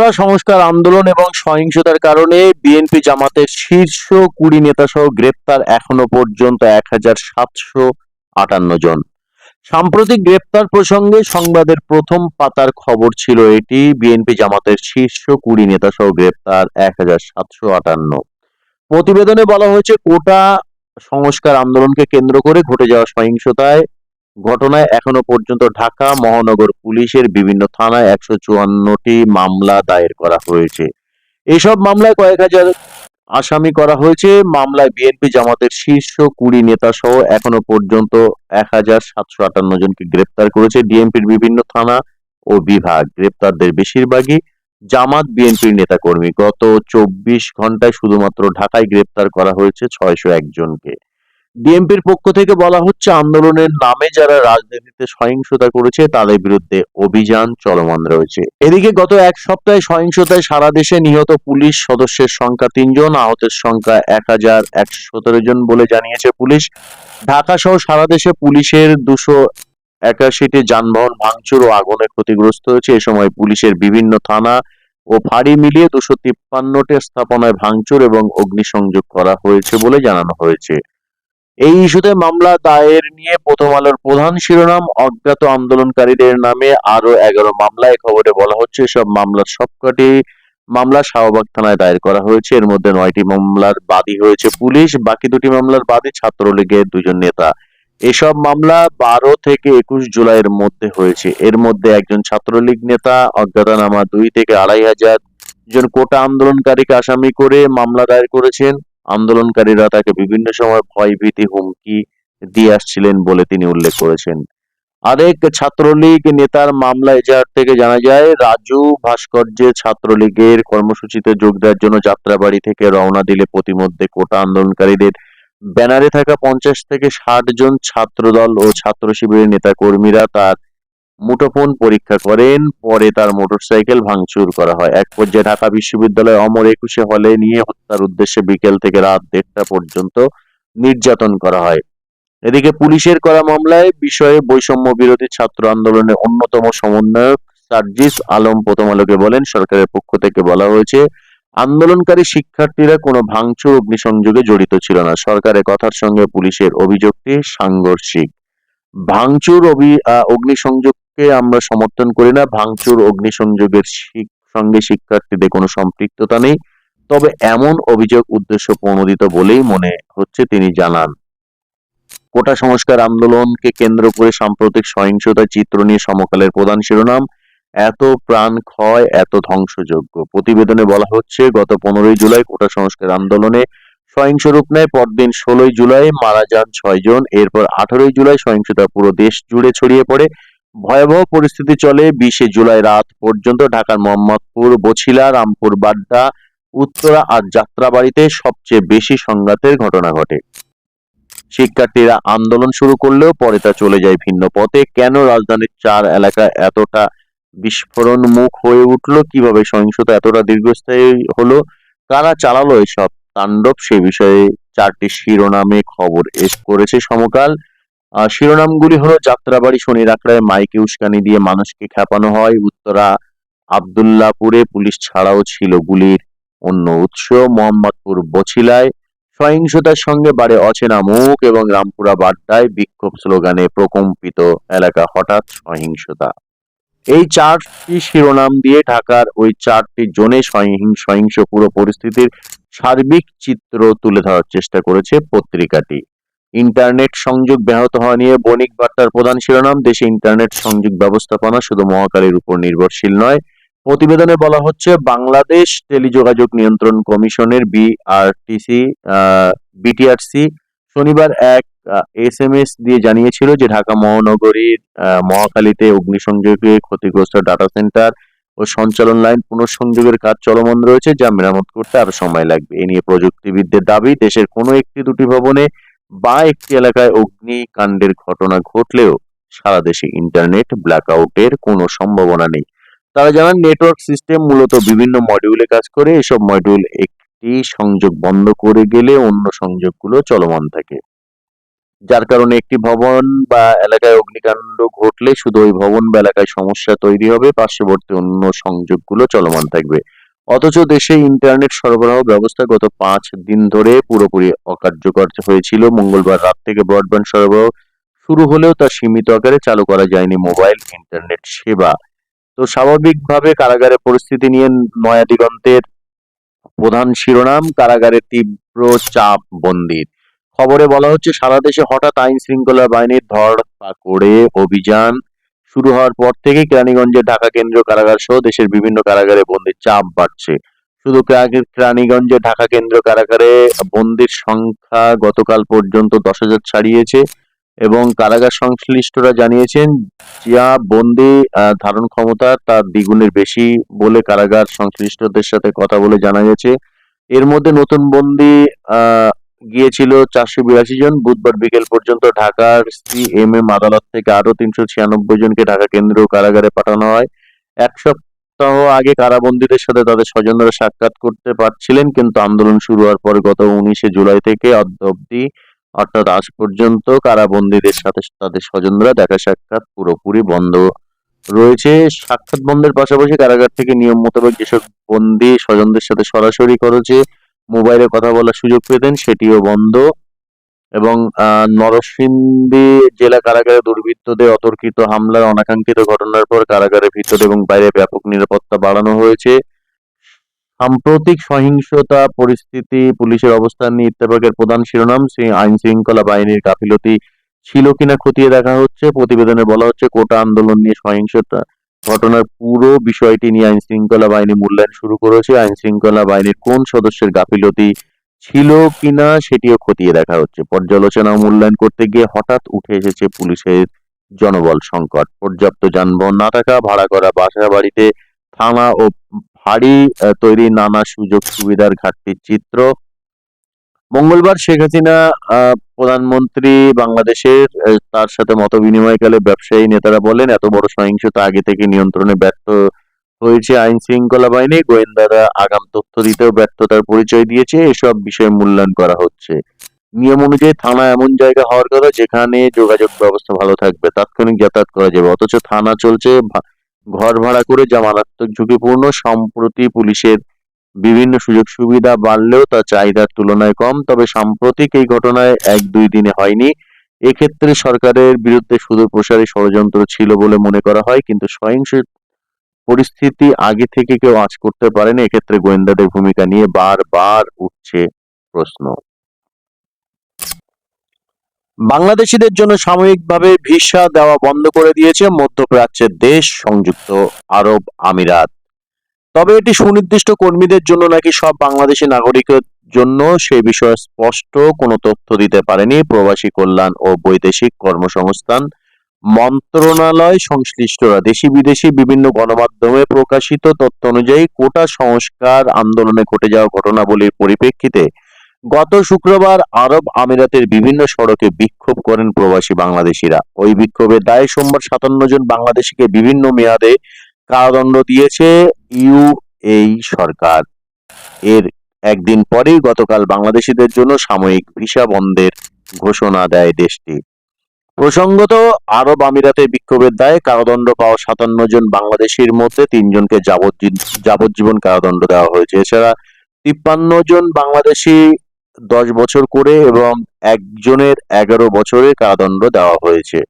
কোটা সংস্কার আন্দোলন এবং সহিংসতার কারণে বিএনপি জামাতের শীর্ষ কুড়ি নেতা সহ গ্রেপ্তার এখনও পর্যন্ত এক হাজার সাতশো আটান্ন জন। সাম্প্রতিক গ্রেপ্তার প্রসঙ্গে সংবাদের প্রথম পাতার খবর ছিল এটি। বিএনপি জামাতের শীর্ষ কুড়ি নেতা সহ গ্রেপ্তার এক হাজার সাতশো আটান্ন। প্রতিবেদনে বলা হয়েছে, কোটা সংস্কার আন্দোলনকে কেন্দ্র করে ঘটে যাওয়া সহিংসতায় ঘটনায় এখনও পর্যন্ত ঢাকা মহানগর পুলিশের বিভিন্ন থানায় একশো চুয়ান্নটি মামলা দায়ের করা হয়েছে। এসব মামলায় কয়েক হাজার আসামি করা হয়েছে। মামলায় বিএনপি জামাতের শীর্ষ কুড়ি নেতা সহ এখনও পর্যন্ত এক হাজার সাতশো আটান্ন জনকে গ্রেপ্তার করেছে ডিএমপির বিভিন্ন থানা ও বিভাগ। গ্রেপ্তারদের বেশিরভাগই জামাত বিএনপির নেতাকর্মী। গত চব্বিশ ঘন্টায় শুধুমাত্র ঢাকায় গ্রেপ্তার করা হয়েছে ছয়শো একজনকে ডিএমপির পক্ষ থেকে বলা হচ্ছে, আন্দোলনের নামে যারা রাজনীতিতে সহিংসতা করেছে, তাদের বিরুদ্ধে অভিযান চলমান রয়েছে। এদিকে গত এক সপ্তাহে সহিংসতায় সারা দেশে নিহত পুলিশ সদস্যের সংখ্যা তিনজন, আহতের সংখ্যা এক হাজার একশো সতেরো জন বলে জানিয়েছে পুলিশ। ঢাকা সহ সারা দেশে পুলিশের দুশো একাশিটি যানবাহন ভাঙচুর ও আগুনে ক্ষতিগ্রস্ত হয়েছে। এ সময় পুলিশের বিভিন্ন থানা ও ফাঁড়ি মিলিয়ে দুশো তিপ্পান্নটি স্থাপনায় ভাঙচুর এবং অগ্নিসংযোগ করা হয়েছে বলে জানানো হয়েছে। এই ইস্যুতে মামলা দায়ের নিয়ে প্রথম আলোর প্রধান শিরোনাম, অজ্ঞাত আন্দোলনকারীদের নামে আরও এগারো মামলায় খবরে বলা হচ্ছে, সব মামলার সবকটি মামলা শাহবাগ থানায় দায়ের করা হয়েছে। এর মধ্যে নয়টি মামলার বাদী হয়েছে পুলিশ, বাকি দুটি মামলার বাদী ছাত্রলীগের দুজন নেতা। এসব মামলা বারো থেকে একুশ জুলাইয়ের মধ্যে হয়েছে। এর মধ্যে একজন ছাত্রলীগ নেতা, অজ্ঞাতনামা দুই থেকে আড়াই হাজার জন কোটা আন্দোলনকারীকে আসামি করে মামলা দায়ের করেছেন। আন্দোলনকারীরা তাকে বিভিন্ন সময় ভয়ভীতি হুমকি দিয়ে আসছিলেন বলে তিনি উল্লেখ করেছেন। আরেক ছাত্রলীগ নেতার মামলা এজাহার থেকে জানা যায়, রাজু ভাস্কর্যের ছাত্রলীগের কর্মসূচিতে যোগ দেওয়ার জন্য যাত্রাবাড়ি থেকে রওনা দিলে প্রতিমধ্যে কোটা আন্দোলনকারীদের ব্যানারে থাকা পঞ্চাশ থেকে ষাট জন ছাত্রদল ও ছাত্র শিবিরের নেতা কর্মীরা তার মুঠোফোন পরীক্ষা করেন, পরে তার মোটরসাইকেল ভাঙচুর করা হয়। এক পর্যায়ে ঢাকা বিশ্ববিদ্যালয় অমর একুশে হলে নিয়ে হত্যার উদ্দেশ্যে বিকেল থেকে রাত দেড়টা পর্যন্ত নির্যাতন করা হয়। এদিকে পুলিশের করা মামলায় বিষয়ে বৈষম্য বিরোধী ছাত্র আন্দোলনের অন্যতম সমন্বয়ক সার্জিস আলম প্রথম আলোকে বলেন, সরকারের পক্ষ থেকে বলা হয়েছে, আন্দোলনকারী শিক্ষার্থীরা কোনো ভাঙচুর, অগ্নিসংযোগে জড়িত ছিল না। সরকারের কথার সঙ্গে পুলিশের অভিযোগটি সাংঘর্ষিক। ভাঙচুর, অভি- অগ্নিসংযোগকে আমরা সমর্থন করি না, ভাঙচুর, অগ্নিসংযোগের সঙ্গে শিক্ষার্থীদের কোনো সম্পৃক্ততা নেই। তবে এমন অভিযোগ উদ্দেশ্য প্রণোদিত বলেই মনে হচ্ছে তিনি জানান। কোটা সংস্কার আন্দোলনকে কেন্দ্র করে সাম্প্রতিক সহিংসতার চিত্র নিয়ে সমকালের প্রধান শিরোনাম, এত প্রাণ ক্ষয়, এত ধ্বংসযোগ্য প্রতিবেদনে বলা হচ্ছে, গত পনেরোই জুলাই কোটা সংস্কার আন্দোলনে সহিংস রূপ নেয়, পরদিন ষোলোই জুলাই মারা যান ছয়জন, এরপর আঠারোই জুলাই সহিংসতা পুরো দেশ জুড়ে ছড়িয়ে পড়ে। ভয়াবহ পরিস্থিতি চলে বিশে জুলাই রাত পর্যন্ত ঢাকার মোহাম্মদপুর, বছিলা, রামপুর, বাড্ডা, উত্তরা আর যাত্রাবাড়িতে সবচেয়ে বেশি সংঘাতের ঘটনা ঘটে। শিক্ষার্থীরা আন্দোলন শুরু করলেও পরে তা চলে যায় ভিন্ন পথে। কেন রাজধানীর চার এলাকা এতটা বিস্ফোরণ মুখ হয়ে উঠল? কীভাবে সহিংসতা এতটা দীর্ঘস্থায়ী হলো? কারা চালালো এসব? তাণ্ডব সে বিষয়ে চারটি শিরোনামে খবর এস করেছে সমকাল। শিরোনামগুলি হলো যাত্রাবাড়ি শনি রাখড়ায় মাইকে উস্কানি দিয়ে মানুষকে খেপানো হয়। উত্তরা, আবদুল্লাপুরে পুলিশ ছাড়াও ছিল গুলির অন্য উৎস। মোহাম্মদপুর, বছিলায় সহিংসতার সঙ্গে বাড়ে অচেনা মুখ এবং রামপুরা বাড্ডায় বিক্ষোভ স্লোগানে প্রকম্পিত এলাকা হঠাৎ সহিংসতা। এই চারটি শিরোনাম দিয়ে ঢাকার ওই চারটি জোনে সহিং- সহিংস পুরো পরিস্থিতির সার্বিক চিত্র তুলে ধরার চেষ্টা করেছে পত্রিকাটি। ইন্টারনেট সংযোগ ব্যাহত হওয়া নিয়ে বণিক বার্তার প্রধান শিরোনাম দেশে ইন্টারনেট সংযোগ ব্যবস্থাপনা শুধু মহাকালীর উপর নির্ভরশীল নয়। প্রতিবেদনে বলা হচ্ছে বাংলাদেশ টেলিযোগাযোগ নিয়ন্ত্রণ কমিশনের বিআরটিসি বিটিআরসি শনিবার এক এস এম এস দিয়ে জানিয়েছিল যে ঢাকা মহানগরীর আহ, মহাখালীতে অগ্নিসংযোগে ক্ষতিগ্রস্ত ডাটা সেন্টার ও সঞ্চালন লাইন পুনঃসংযোগের কাজ চলমান রয়েছে যা মেরামত করতে আরও সময় লাগবে। এ নিয়ে প্রযুক্তিবিদদের দাবি দেশের কোনো একটি দুটি ভবনে বা একটি এলাকায় অগ্নিকাণ্ডের ঘটনা ঘটলেও সারা দেশে ইন্টারনেট ব্ল্যাকআউটের কোনো সম্ভাবনা নেই। তারা জানান, নেটওয়ার্ক সিস্টেম মূলত বিভিন্ন মডিউলে কাজ করে। এসব মডিউল একটি সংযোগ বন্ধ করে গেলে অন্য সংযোগগুলো চলমান থাকে। যার কারণে একটি ভবন বা এলাকায় অগ্নিকাণ্ড ঘটলে শুধু ওই ভবন বা এলাকায় সমস্যা তৈরি হবে। পার্শ্ববর্তী অন্য সংযোগগুলো চলমান থাকবে। অথচ দেশে ইন্টারনেট সরবরাহ ব্যবস্থা গত পাঁচ দিন ধরে পুরোপুরি অকার্যকর হয়েছিল। মঙ্গলবার রাত থেকে ব্রডব্যান্ড সরবরাহ শুরু হলেও তা সীমিত আকারে চালু করা যায়নি মোবাইল ইন্টারনেট সেবা। তো স্বাভাবিকভাবে কারাগারের পরিস্থিতি নিয়ে নয়া দিগন্তের প্রধান শিরোনাম, কারাগারে তীব্র চাপ বন্দির খবরে বলা হচ্ছে, সারা দেশে হঠাৎ আইন শৃঙ্খলা বাহিনীর ধরপাকড়ে অভিযান শুরু হওয়ার পর থেকে কেরানীগঞ্জের ঢাকা কেন্দ্রীয় কারাগার সহ দেশের বিভিন্ন কারাগারে বন্দির চাপ বাড়ছে। শুধু কেরা- কেরানীগঞ্জে ঢাকা কেন্দ্রীয় কারাগারে বন্দির সংখ্যা গতকাল পর্যন্ত দশ হাজার ছাড়িয়েছে এবং কারাগার সংশ্লিষ্টরা জানিয়েছেন, যা বন্দি ধারণ ক্ষমতা তার দ্বিগুণের বেশি বলে কারাগার সংশ্লিষ্টদের সাথে কথা বলে জানা গেছে। এর মধ্যে নতুন বন্দি গিয়েছিল চারশো বিরাশি জন। বুধবার বিকেল পর্যন্ত ঢাকার সি এম এম আদালত থেকে আরও তিনশো ছিয়ানব্বই জনকে ঢাকা কেন্দ্রীয় কারাগারে পাঠানো হয়। এক সপ্তাহ আগে কারাবন্দীদের সাথে তাদের স্বজনরা সাক্ষাৎ করতে পারছিলেন, কিন্তু আন্দোলন শুরু হওয়ার পর গত উনিশে জুলাই থেকে অব্দি অর্থাৎ আজ পর্যন্ত কারাবন্দীদের সাথে তাদের স্বজনরা দেখা সাক্ষাৎ পুরোপুরি বন্ধ রয়েছে। সাক্ষাৎ বন্ধের পাশাপাশি কারাগার থেকে নিয়ম মোতাবেক যেসব বন্দী স্বজনদের সাথে সরাসরি খরচে মোবাইলে কথা বলার সুযোগ পেতেন সেটিও বন্ধ। এবং নরসিংদী জেলা কারাগারে দুর্বৃত্তদের অতর্কিত হামলার অনাকাঙ্ক্ষিত ঘটনার পর কারাগারের ভিতরে এবং বাইরে ব্যাপক নিরাপত্তা বাড়ানো হয়েছে। সাম্প্রতিক সহিংসতা পরিস্থিতি, পুলিশের অবস্থান নিয়ে ইত্তেফাকের প্রধান শিরোনাম, সেই আইন শৃঙ্খলা বাহিনীর গাফিলতি ছিল কিনা খতিয়ে দেখা হচ্ছে। প্রতিবেদনে বলা হচ্ছে, কোটা আন্দোলন নিয়ে সহিংসতা ঘটনার পুরো বিষয়টি নিয়ে আইন শৃঙ্খলা বাহিনী মূল্যায়ন শুরু করেছে। আইন শৃঙ্খলা বাহিনীর কোন সদস্যের গাফিলতি ছিল কিনা সেটিও খতিয়ে দেখা হচ্ছে। পর্যালোচনা মূল্যায়ন করতে গিয়ে হঠাৎ উঠে এসেছে পুলিশের জনবল সংকট। পর্যাপ্ত যানবাহন না থাকা ভাড়া করা বাসা বাড়িতে থানা ও আহ, তৈরি নানা সুযোগ সুবিধার ঘাটতির চিত্র মঙ্গলবার শেখ হাসিনা প্রধানমন্ত্রী বাংলাদেশের তার সাথে মত বিনিময়কালে ব্যবসায়ী নেতারা বলেন, এত বড় সহিংসতা আগে থেকে নিয়ন্ত্রণে ব্যর্থ হয়েছে আইন শৃঙ্খলা বাহিনী। গোয়েন্দারা আগাম তথ্য দিতেও ব্যর্থতার পরিচয় দিয়েছে। এসব বিষয়ে মূল্যায়ন করা হচ্ছে। নিয়ম অনুযায়ী থানা এমন জায়গা হওয়ার কথা যেখানে যোগাযোগ ব্যবস্থা ভালো থাকবে। তাৎক্ষণিক যাতায়াত করা যাবে। অথচ থানা চলছে ঘর ভাড়া করে যা মারাত্মক ঝুঁকিপূর্ণ, সম্প্রতি পুলিশের বিভিন্ন সুযোগ সুবিধা বাড়লেও তা চাহিদার তুলনায় কম, তবে সাম্প্রতিক এই ঘটনায় এক দুই দিনে হয়নি। এক্ষেত্রে সরকারের বিরুদ্ধে সুদূর প্রসারী ষড়যন্ত্র ছিল বলে মনে করা হয়, কিন্তু সহিংস পরিস্থিতি আগে থেকে কেউ আঁচ করতে পারেনি। এক্ষেত্রে গোয়েন্দাদের ভূমিকা নিয়ে বারবার উঠছে প্রশ্ন। বাংলাদেশিদের জন্য সাময়িকভাবে ভিসা দেওয়া বন্ধ করে দিয়েছে মধ্যপ্রাচ্যের দেশ সংযুক্ত আরব আমিরাত। তবে এটি সুনির্দিষ্ট কর্মীদের জন্য নাকি সব বাংলাদেশি নাগরিকের জন্য সে বিষয়ে স্পষ্ট কোনো তথ্য দিতে পারেনি প্রবাসী কল্যাণ ও বৈদেশিক কর্মসংস্থান মন্ত্রণালয় সংশ্লিষ্টরা। দেশি বিদেশি বিভিন্ন গণমাধ্যমে প্রকাশিত তথ্য অনুযায়ী কোটা সংস্কার আন্দোলনে ঘটে যাওয়া ঘটনাবলীর পরিপ্রেক্ষিতে গত শুক্রবার আরব আমিরাতের বিভিন্ন সড়কে বিক্ষোভ করেন প্রবাসী বাংলাদেশিরা। ওই বিক্ষোভের দায়ে সোমবার সাতান্ন জন বাংলাদেশিকে বিভিন্ন মেয়াদে কারাদণ্ড দিয়েছে ইউএই সরকার। এর একদিন পরেই গতকাল বাংলাদেশিদের জন্য সাময়িক ভিসা বন্ধের ঘোষণা দেয় দেশটি। প্রসঙ্গত, আরব আমিরাতে বিক্ষোভের দায়ে কারাদণ্ড পাওয়া সাতান্ন জন বাংলাদেশির মধ্যে তিনজনকে যাবজ্জীব- যাবজ্জীবন কারাদণ্ড দেওয়া হয়েছে। এছাড়া তিপ্পান্ন জন বাংলাদেশি দশ বছর করে এবং একজনের এগারো বছরের কারাদণ্ড দেওয়া হয়েছে।